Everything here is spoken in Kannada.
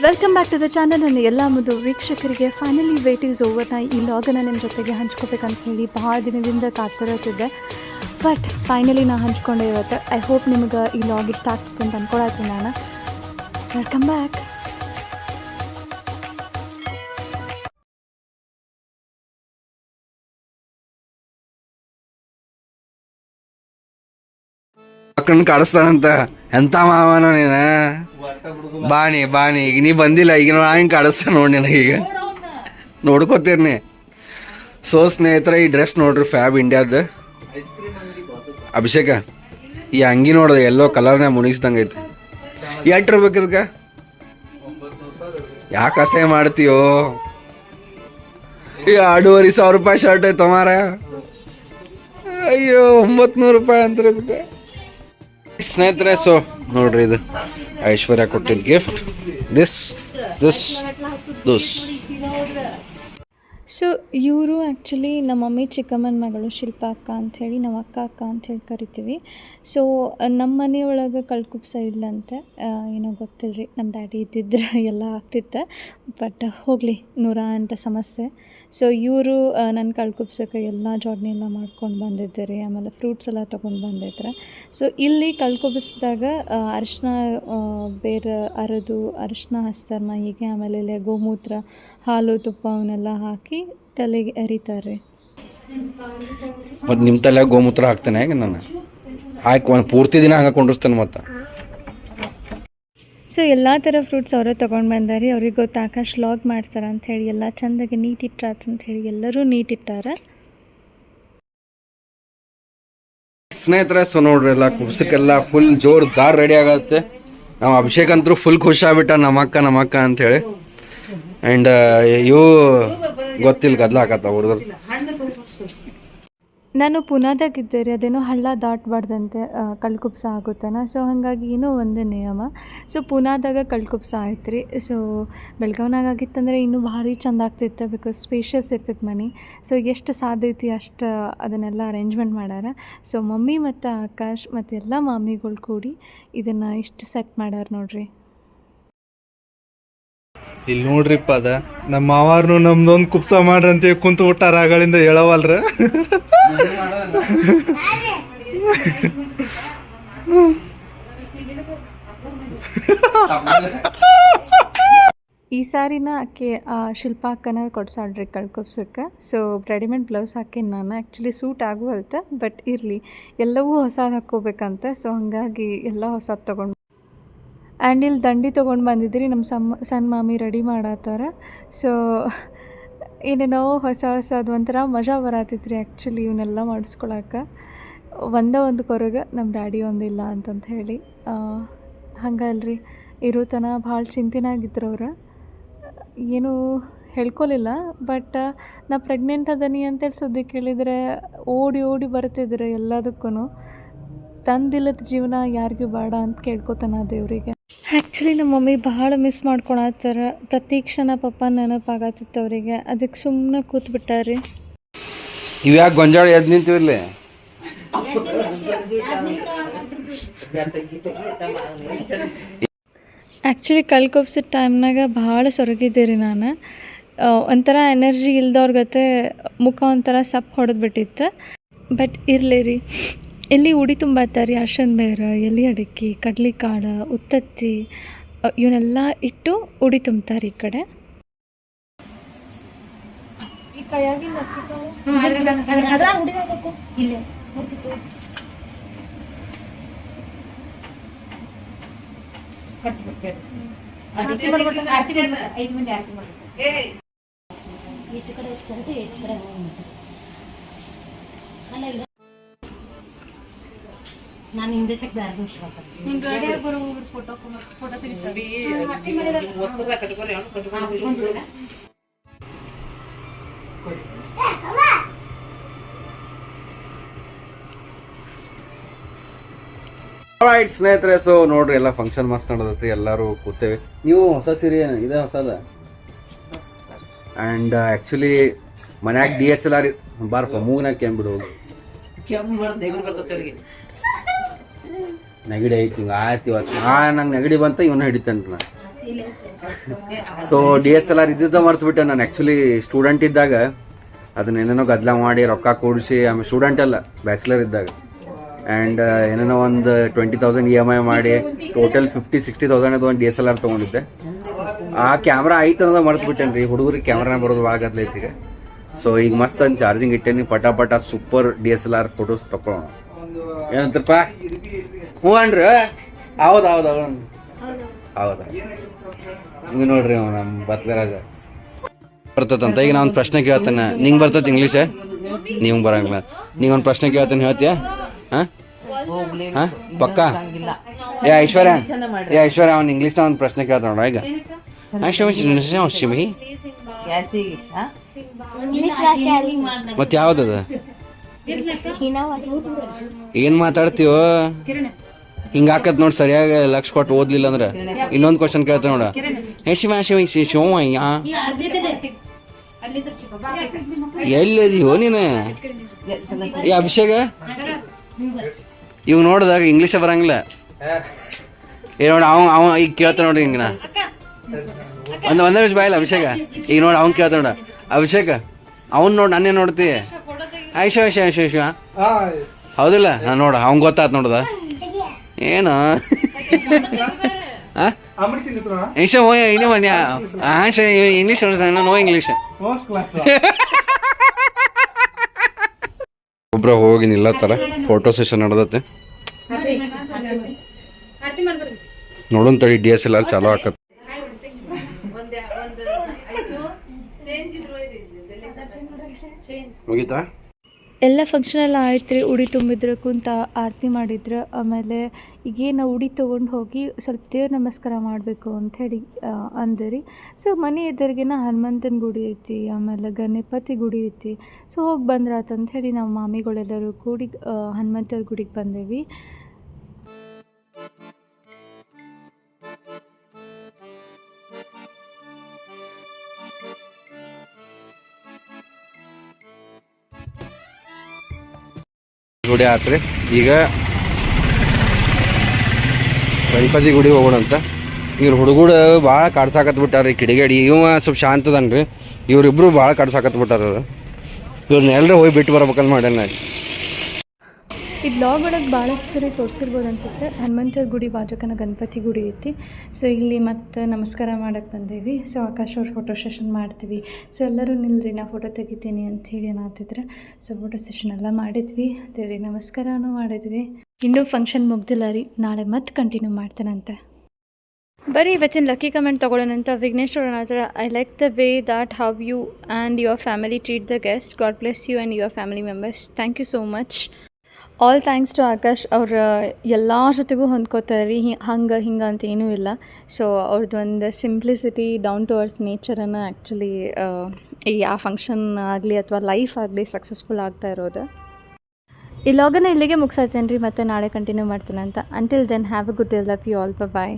Welcome back to the channel ನನ್ನ ಎಲ್ಲ ಮುದ್ದು ವೀಕ್ಷಕರಿಗೆ ಫೈನಲಿ ವೇಟ್ ಈಸ್ ಓವರ್ ನಾ ಈ ಲಾಗನ್ನು ನಿಮ್ಮ ಜೊತೆಗೆ ಹಂಚ್ಕೋಬೇಕಂತ ಹೇಳಿ ಭಾಳ ದಿನದಿಂದ ಕಾತ್ಕೊಳತ್ತಿದ್ದೆ ಬಟ್ ಫೈನಲಿ ನಾ ಹಂಚ್ಕೊಂಡೆ ಇವತ್ತು ಐ ಹೋಪ್ ನಿಮ್ಗೆ ಈ ಲಾಗ್ ಇಷ್ಟ ಆಗ್ತದೆ ಅಂತ ಅನ್ಕೊಳತ್ತೀನಿ ನಾನು ವೆಲ್ಕಮ್ ಬ್ಯಾಕ್ ಮಕ್ಕಳನ್ನ ಕಾಡಿಸ್ತಾನಂತ ಎಂತ ಮಾವನ ನೀನ? ಬಾಣಿ ಬಾಣಿ. ಈಗ ನೀ ಬಂದಿಲ್ಲ, ಈಗ ನಾ ಹಿಂಗೆ ಕಾಡಿಸ್ತಾನ ನೋಡಿ ನಿನಗೀಗ ನೋಡ್ಕೋತೀರ್ನಿ ಸೊ ಸ್ನೇಹಿತರೆ, ಈ ಡ್ರೆಸ್ ನೋಡ್ರಿ ಫ್ಯಾಬ್ ಇಂಡಿಯಾದ. ಅಭಿಷೇಕ, ಈ ಅಂಗಿ ನೋಡ್ದೆ, ಎಲ್ಲೋ ಕಲರ್ನ ಮುಣಿಸ್ದಂಗೆ ಐತಿ. ಎಷ್ಟು ಇರ್ಬೇಕು ಇದಕ್ಕೆ? ಯಾಕೆ ಅಸಹ್ಯ ಮಾಡ್ತೀಯೋ? ಈ ಎರಡೂವರೆ ಸಾವಿರ ರೂಪಾಯಿ ಶರ್ಟ್ ಐತೆ ಮಾರ ಅಯ್ಯೋ ಒಂಬತ್ತು ನೂರು ರೂಪಾಯಿ ಅಂತ ಇದಕ್ಕೆ. ಸ್ನೇಹಿತರೆ ಸೊ ನೋಡ್ರಿ ಇದು ಐಶ್ವರ್ಯ ಕೊಟ್ಟಿದ್ದ gift this this this so ಇವರು ಆ್ಯಕ್ಚುಲಿ ನಮ್ಮ ಮಮ್ಮಿ, ಚಿಕ್ಕಮ್ಮನ ಮಗಳು ಶಿಲ್ಪ ಅಕ್ಕ ಅಂಥೇಳಿ, ನಾವು ಅಕ್ಕ ಅಕ್ಕ ಅಂಥೇಳಿ ಕರಿತೀವಿ. ಸೊ ನಮ್ಮ ಮನೆಯೊಳಗೆ ಕಳ್ಕುಪ್ಸ ಇಲ್ಲಂತೆ. ಏನೋ ಗೊತ್ತಿಲ್ಲ ರೀ ನಮ್ಮ ಡ್ಯಾಡಿ ಇದ್ದಿದ್ರೆ ಎಲ್ಲ ಆಗ್ತಿತ್ತು. ಬಟ್ ಹೋಗಲಿ, ನೂರ ಅಂತ ಸಮಸ್ಯೆ. ಸೊ ಇವರು ನನ್ನ ಕಳ್ಕುಪ್ಸಕ್ಕೆ ಎಲ್ಲ ಜಾಡ್ನಿ ಎಲ್ಲ ಮಾಡ್ಕೊಂಡು ಬಂದಿದ್ದಾರೆ. ಆಮೇಲೆ ಫ್ರೂಟ್ಸ್ ಎಲ್ಲ ತೊಗೊಂಡು ಬಂದಿದ್ರೆ ಸೊ ಇಲ್ಲಿ ಕಳ್ಕೊಬಿಸಿದಾಗ ಅರಿಶಿನ ಬೇರೆ ಅರೆದು ಅರಿಶಿನ ಹಚ್ತಾರೆ ಹೀಗೆ ಆಮೇಲೆ ಇಲ್ಲಿ ಗೋಮೂತ್ರ ಹಾಲು, ತುಪ್ಪ, ಅವನ್ನೆಲ್ಲ ಹಾಕಿ ತಲೆಗೆ ಎರಿತಾರೆ ಮತ್ತು ನಿಮ್ಮ ತಲೆ ಗೋಮೂತ್ರ ಹಾಕ್ತಾನೆ ಹೇಗೆ ನಾನು? ಹಾಕಿ ಒಂದು ಪೂರ್ತಿ ದಿನ ಹಂಗೆ ಕೊಂಡಿಸ್ತೇನೆ ಮತ್ತೆ. ಸೊ ಎಲ್ಲ ಥರ ಫ್ರೂಟ್ಸ್ ಅವರೇ ತೊಗೊಂಡು ಬಂದಾರಿ. ಅವ್ರಿಗೆ ಗೊತ್ತು ಆಕಾಶ್ ಲಾಗ್ ಮಾಡ್ತಾರೆ ಅಂತ ಹೇಳಿ ಎಲ್ಲ ಚಂದಾಗಿ ನೀಟ್ ಇಟ್ಟಾತ್ ಅಂತ ಹೇಳಿ ಎಲ್ಲರೂ ನೀಟ್ ಇಟ್ಟಾರ. ಸ್ನೇಹಿತರೆ ಸೊ ನೋಡ್ರಿ ಎಲ್ಲ ಕುಬ್ಸಕ್ಕೆಲ್ಲ ಫುಲ್ ಜೋರ್ದಾರ್ ರೆಡಿ ಆಗತ್ತೆ. ನಾವು ಅಭಿಷೇಕ್ ಅಂತೂ ಫುಲ್ ಖುಷಿ ಆಗ್ಬಿಟ್ಟ ನಮ್ಮಕ್ಕ ನಮ್ಮಕ್ಕ ನಮ್ಮ ಅಕ್ಕ ಅಂತೇಳಿ ಆ್ಯಂಡ್ ಇವು ಗೊತ್ತಿಲ್ಲ, ಗದ್ಲ ಹಾಕತ್ತ ಹುಡುಗರು? ನಾನು ಪುನಾದಾಗಿದ್ದೆ ರೀ ಅದೇನೋ ಹಳ್ಳ ದಾಟಬಾರ್ದಂತೆ ಕಳ್ಕುಪ್ಸ ಆಗುತ್ತಾನ? ಸೊ ಹಾಗಾಗಿ ಏನೋ ಒಂದು ನಿಯಮ. ಸೊ ಪುನಾದಾಗ ಕಳ್ಕುಪ್ಸ ಆಯ್ತು ರೀ ಸೊ ಬೆಳಗಾವ್ನಾಗ ಆಗಿತ್ತಂದರೆ ಇನ್ನೂ ಭಾರಿ ಚಂದ ಆಗ್ತಿತ್ತು ಬಿಕಾಸ್ ಸ್ಪೇಷಿಯಸ್ ಇರ್ತಿತ್ತು ಮನೆ. ಸೊ ಎಷ್ಟು ಸಾಧ್ಯ ಐತಿ ಅಷ್ಟು ಅದನ್ನೆಲ್ಲ ಅರೇಂಜ್ಮೆಂಟ್ ಮಾಡ್ಯಾರ ಸೊ ಮಮ್ಮಿ ಮತ್ತು ಆಕಾಶ್ ಮತ್ತು ಎಲ್ಲ ಮಾಮಿಗಳು ಕೂಡಿ ಇದನ್ನು ಇಷ್ಟು ಸೆಟ್ ಮಾಡ್ಯಾರ ನೋಡ್ರಿ. ಇಲ್ಲಿ ನೋಡ್ರಿಪ್ಪ ಅದ. ನಮ್ಮ ಮಾವಾರ್ನು ನಮ್ದೊಂದು ಕುಪ್ಸ ಮಾಡ್ರಿ ಅಂತ ಕುಂತು ಬಿಟ್ಟಾರ, ಆಗಳಿಂದ ಹೇಳವಲ್ರ. ಈ ಸಾರಿನ ಆಕೆ ಶಿಲ್ಪ ಅಕ್ಕನ ಕೊಡ್ಸಾಡ್ರಿ ಕಳ್ಕೊಬ್ಸಕ್ಕೆ ಸೊ ರೆಡಿಮೇಡ್ ಬ್ಲೌಸ್ ಹಾಕಿ ನಾನು ಆ್ಯಕ್ಚುಲಿ ಸೂಟ್ ಆಗುವಲ್ತ ಬಟ್ ಇರಲಿ, ಎಲ್ಲವೂ ಹೊಸದು ಹಾಕ್ಕೋಬೇಕಂತ ಸೊ ಹಾಗಾಗಿ ಎಲ್ಲ ಹೊಸದು ತೊಗೊಂಡು ಆ್ಯಂಡ್ ಇಲ್ಲಿ ದಂಡಿ ತೊಗೊಂಡು ಬಂದಿದ್ರಿ ನಮ್ಮ ಸಮ್ಮ ಸಣ್ಣ ಮಾಮಿ ರೆಡಿ ಮಾಡತ್ತಾರ. ಸೊ ಏನೇನೋ ಹೊಸ ಹೊಸದು ಒಂಥರ ಮಜಾ ಬರತ್ತೈತ್ರಿ ಆ್ಯಕ್ಚುಲಿ ಇವನ್ನೆಲ್ಲ ಮಾಡಿಸ್ಕೊಳಕ್ಕೆ. ಒಂದೇ ಒಂದು ಕೊರಗ ನಮ್ಮ ಡ್ಯಾಡಿ ಒಂದಿಲ್ಲ ಅಂತಂತ ಹೇಳಿ. ಹಂಗಲ್ರಿ ಇರೋ ತನ ಭಾಳ ಚಿಂತಿನಾಗಿದ್ರು ಅವ್ರು ಏನೂ ಹೇಳ್ಕೊಲಿಲ್ಲ ಬಟ್ ನಾ ಪ್ರೆಗ್ನೆಂಟ್ ಅದನಿ ಅಂತೇಳಿ ಸುದ್ದಿ ಕೇಳಿದರೆ ಓಡಿ ಓಡಿ ಬರ್ತಿದ್ರೆ ಎಲ್ಲದಕ್ಕೂ ತಂದಿಲ್ಲದ ಜೀವನ ಯಾರಿಗೂ ಬೇಡ ಅಂತ ಕೇಳ್ಕೊತಾನ ದೇವರಿಗೆ. ಆ್ಯಕ್ಚುಲಿ ನಮ್ಮ ಮಮ್ಮಿ ಭಾಳ ಮಿಸ್ ಮಾಡ್ಕೊಳತ್ತಾರ. ಪ್ರತಿ ಕ್ಷಣ ಪಪ್ಪ ನೆನಪಾಗತ್ತಿತ್ತು ಅವರಿಗೆ. ಅದಕ್ಕೆ ಸುಮ್ಮನೆ ಕೂತ್ಬಿಟ್ಟಾರಿ. ಇವ್ಯಾಕೆ ಗೊಂಜಾಳ ಎದ್ದು ನಿಂತಿರ್ಲಿ? ಆ್ಯಕ್ಚುಲಿ ಕಲ್ಕೊಪ್ಸಿದ ಟೈಮ್ನಾಗ ಭಾಳ ಸೊರಗಿದ್ದೀರಿ ನಾನು. ಒಂಥರ ಎನರ್ಜಿ ಇಲ್ದವ್ರ ಮುಖ ಒಂಥರ ಸಪ್ ಹೊಡೆದ್ಬಿಟ್ಟಿತ್ತು. ಬಟ್ ಇರಲಿ ರೀ. ಇಲ್ಲಿ ಉಡಿ ತುಂಬತ್ತಾರಿ ಅರ್ಶನ್ ಬೇರ ಎಲೆ ಅಡಿಕೆ ಕಡ್ಲಿಕಾಳು ಉತ್ತತ್ತಿ ಇವನ್ನೆಲ್ಲ ಇಟ್ಟು ಉಡಿ ತುಂಬ್ತಾರೆ ಈ ಕಡೆ. ನಾನು ಇಂಗ್ಲೀಷಕ್ಕೆ ಬ್ಯಾರೆ ರೈಟ್ ಸ್ನೇಹಿತರೆ ಸೊ ನೋಡ್ರಿ ಎಲ್ಲ ಫಂಕ್ಷನ್ ಮಸ್ತ್ ನಡೆದೈತಿ ಎಲ್ಲರೂ ಕೂತೇವೆ. ನೀವು ಹೊಸ ಸೀರೆ ಇದೇ ಹೊಸದ? ಆ್ಯಂಡ್ ಆ್ಯಕ್ಚುಲಿ ಮನ್ಯಾಗ ಡಿ ಎಸ್ ಎಲ್ ಆರ್ ಬಾರಪ್ಪ ಮೂಗ್ನಾಗ ಕೆಂಬಿಡು ನೆಗಡಿ ಐತಿ ಆಯ್ತು ಇವತ್ತು ನಂಗೆ ನೆಗಡಿ ಬಂತ, ಇವನ್ನ ಹಿಡಿತೇನೆ ನಾನು so D S L R ಇದ್ದಿದ್ದ ಮರ್ತು ಬಿಟ್ಟೆ ನಾನು. ಆ್ಯಕ್ಚುಲಿ ಸ್ಟೂಡೆಂಟ್ ಇದ್ದಾಗ, ಅದನ್ನ ಏನೇನೋ ಗದ್ದಲ ಮಾಡಿ, ರೊಕ್ಕ ಕೂಡಿಸಿ, ಆಮೇಲೆ ಸ್ಟೂಡೆಂಟ್ ಅಲ್ಲ ಬ್ಯಾಚುಲರ್ ಇದ್ದಾಗ. ಆ್ಯಂಡ್ ಏನೇನೋ ಒಂದು twenty thousand E M I ಮಾಡಿ ಟೋಟಲ್ ಫಿಫ್ಟಿ ಸಿಕ್ಸ್ಟಿ ತೌಸಂಡ್ ಅದು ಒಂದು ಡಿ ಎಸ್ ಎಲ್ ಆರ್ ತೊಗೊಂಡಿದ್ದೆ. ಆ ಕ್ಯಾಮ್ರಾ ಐತೆ ಅನ್ನೋದು ಮರ್ತು ಬಿಟ್ಟೇನೆ ರೀ. ಹುಡುಗರಿಗೆ ಕ್ಯಾಮ್ರಾನ ಬರೋದು ಆಗದ್ಲೈತಿ ಗದ್ಲೈತಿ ಈಗ. ಸೊ ಈಗ ಮಸ್ತ್ ಒಂದು ಚಾರ್ಜಿಂಗ್ ಇಟ್ಟೇನಿ. ಪಟಾಪಟ ಪಟ super D S L R photos ತಗೊಳ್ಳೋಣ ಏನಂತಪ್ಪ ಹ್ಞೂ ಅನ್ರಿ ಹೌದು ಹೌದು ಹೌದು. ಹೌದಾ? ಹಿಂಗ ನೋಡ್ರಿ ಅವ ನಮ್ಮ ಬತ್ಲರಾಜ ಬರ್ತದಂತ? ಈಗ ನಾವೊಂದು ಪ್ರಶ್ನೆ ಕೇಳ್ತಾನೆ. ನಿಂಗೆ ಬರ್ತೈತೆ ಇಂಗ್ಲೀಷ? ನೀವು ಬರಂಗಿಲ್ಲ ನೀ ಒಂದು ಪ್ರಶ್ನೆ ಕೇಳ್ತಾನೆ ಹೇಳ್ತೀಯ? ಹಾಂ? ಹಾಂ? ಪಕ್ಕ? ಏ ಐಶ್ವರ್ಯ ಏ ಐಶ್ವರ್ಯ ಅವ್ನು ಇಂಗ್ಲೀಷ್ನ ಒಂದು ಪ್ರಶ್ನೆ ಕೇಳ್ತಾನೆ ನೋಡ ಈಗ. ಮತ್ ಶಿವಿ ಮತ್ತೆ ಯಾವ್ದದ? ಏನ್ ಮಾತಾಡ್ತೀವೋ ಹಿಂಗ ಹಾಕತ್ ನೋಡಿ ಸರಿಯಾಗಿ ಲಕ್ಷ ಕೊಟ್ಟು ಓದ್ಲಿಲ್ಲ ಅಂದ್ರೆ. ಇನ್ನೊಂದು ಕ್ವಶನ್ ಕೇಳ್ತಾರೆ ನೋಡ. ಹೇ ಶಿವ ಶಿವ ಶಿ ಶಿವ ಯಾ. ಎಲ್ಲಿದೀವೋ ನೀನು? ಅಭಿಷೇಕ? ಇವ್ ನೋಡಿದಾಗ ಇಂಗ್ಲೀಷ ಬರಂಗಿಲ್ಲ. ಏ ನೋಡಿ ಅವ ಅವ ಈಗ ಕೇಳ್ತಾನ ನೋಡ್ರಿ ಹಿಂಗ ಒಂದು ಒಂದೇ ನಿಮಿಷ ಬಾಯಿಲ್ಲ ಅಭಿಷೇಕ. ಈಗ ನೋಡಿ ಅವ್ನು ಕೇಳ್ತಾನ ನೋಡ. ಅಭಿಷೇಕ ಅವ್ನು ನೋಡಿ ನಾನೇ ನೋಡ್ತಿ. ಆಯ್ಷ ಆಯ್ಷ ಆಯ್ಷ ಆಯ್ಷ ಹೌದಿಲ್ಲ? ನಾನು ನೋಡ ಅವ್ನ್ ಗೊತ್ತಾತ್ ನೋಡ್ದ. ಏನು? ಇಂಗ್ಲೀಷ್ ಓ ಇನ್ನೇ ಮನ್ಯ ಆಶೆ ಇಂಗ್ಲೀಷ್ ನೋ ಇಂಗ್ಲೀಷ್. ಒಬ್ರ ಹೋಗಿ ನಿಲ್ಲತ್ತಾರ ಫೋಟೋ ಸೆಷನ್ ನಡೆದತ್ತೆ. ನೋಡೋಣ ತಡಿ ಡಿ ಎಸ್ ಎಲ್ ಆರ್ ಚಾಲೋ ಹಾಕತ್ತೆ ಮುಗೀತಾ? ಎಲ್ಲ ಫಂಕ್ಷನ್ ಎಲ್ಲ ಆಯ್ತು ರೀ ಉಡಿ ತುಂಬಿದ್ರೆ ಕುಂತ ಆರತಿ ಮಾಡಿದ್ರು. ಆಮೇಲೆ ಈಗೇನು ಉಡಿ ತೊಗೊಂಡು ಹೋಗಿ ಸ್ವಲ್ಪ ದೇವ್ರ ನಮಸ್ಕಾರ ಮಾಡಬೇಕು ಅಂಥೇಳಿ ಅಂದರಿ. ಸೊ ಮನೆ ಎದುರಿಗಿನ ಹನುಮಂತನ ಗುಡಿ ಐತಿ, ಆಮೇಲೆ ಗಣಪತಿ ಗುಡಿ ಐತಿ. ಸೊ ಹೋಗಿ ಬಂದ್ರಾತ ಹೇಳಿ ನಾವು ಮಾಮಿಗಳೆಲ್ಲರೂ ಕೂಡಿ ಹನುಮಂತರ ಗುಡಿಗೆ ಬಂದೇವಿ. ಗುಡಿ ಆತ್ರಿ. ಈಗ ಗಣಪತಿ ಗುಡಿ ಹೋಗೋಣ ಅಂತ. ಇವ್ರ ಹುಡುಗರು ಭಾಳ ಕಾಡ್ಸಾಕತ್ ಬಿಟ್ಟಾರ ಕಿಡಿಗೇಡಿ. ಇವ ಸ್ವಲ್ಪ ಶಾಂತದನ್ರಿ. ಇವ್ರಿಬ್ರು ಭಾಳ ಕಾಡ್ಸಾಕತ್ ಬಿಟ್ಟಾರ ಇವ್ರನ್ನೆಲ್ಲರೂ ಹೋಗಿ ಬಿಟ್ಟು ಬರ್ಬೇಕಂತ ಮಾಡ್ಯಾನ ಈ ಬ್ಲಾಗ್ ಒಳಗೆ ಭಾಳಷ್ಟು ಸರಿ ತೋರಿಸಿರ್ಬೋದು ಅನ್ಸುತ್ತೆ. ಹನುಮಂತರ ಗುಡಿ ಬಾಜಕನ ಗಣಪತಿ ಗುಡಿ ಐತಿ. ಸೊ ಇಲ್ಲಿ ಮತ್ತೆ ನಮಸ್ಕಾರ ಮಾಡಕ್ಕೆ ಬಂದೇವಿ. ಸೊ ಆಕಾಶ್ ಅವ್ರ ಫೋಟೋ ಸೆಷನ್ ಮಾಡ್ತೀವಿ. ಸೊ ಎಲ್ಲರೂ ನಿಲ್ರಿ, ನಾ ಫೋಟೋ ತೆಗಿತೀನಿ ಅಂಥೇಳಿ ಏನಾಗ್ತಿದ್ರೆ ಸೊ ಫೋಟೋ ಸೆಷನ್ ಎಲ್ಲ ಮಾಡಿದ್ವಿ. ದೇವ್ರಿಗೆ ನಮಸ್ಕಾರನೂ ಮಾಡಿದ್ವಿ. ಇನ್ನೂ ಫಂಕ್ಷನ್ ಮುಗ್ದಿಲ್ಲ ರೀ. ನಾಳೆ ಮತ್ತೆ ಕಂಟಿನ್ಯೂ ಮಾಡ್ತೇನಂತೆ. ಬರೀ ಇವತ್ತಿನ lucky comment ತೊಗೊಳ್ಳೋಣಂತ. Vignesh Arunachala I like the way that how you and your family treat the guest God bless you and your family members thank you so much all thanks to Akash ಅವ್ರ ಎಲ್ಲರ ಜೊತೆಗೂ ಹೊಂದ್ಕೋತಾರೆ ರೀ ಹಂಗೆ, ಹಿಂಗೆ ಅಂತ ಏನೂ ಇಲ್ಲ. ಸೊ ಅವ್ರದ್ದು ಒಂದು ಸಿಂಪ್ಲಿಸಿಟಿ ಡೌನ್ ಟು ಅರ್ಸ್ ನೇಚರನ್ನು ಆ್ಯಕ್ಚುಲಿ ಈ ಆ ಫಂಕ್ಷನ್ ಆಗಲಿ ಅಥವಾ ಲೈಫ್ ಆಗಲಿ ಸಕ್ಸಸ್ಫುಲ್ ಆಗ್ತಾ ಇರೋದು. ಈ ಇಲ್ಲಿಗೆ ಮುಗಿಸತ್ತೇನೆ ರೀ ಮತ್ತೆ ನಾಳೆ ಕಂಟಿನ್ಯೂ ಮಾಡ್ತೀನಿ ಅಂತ. Until then have a good love you all bye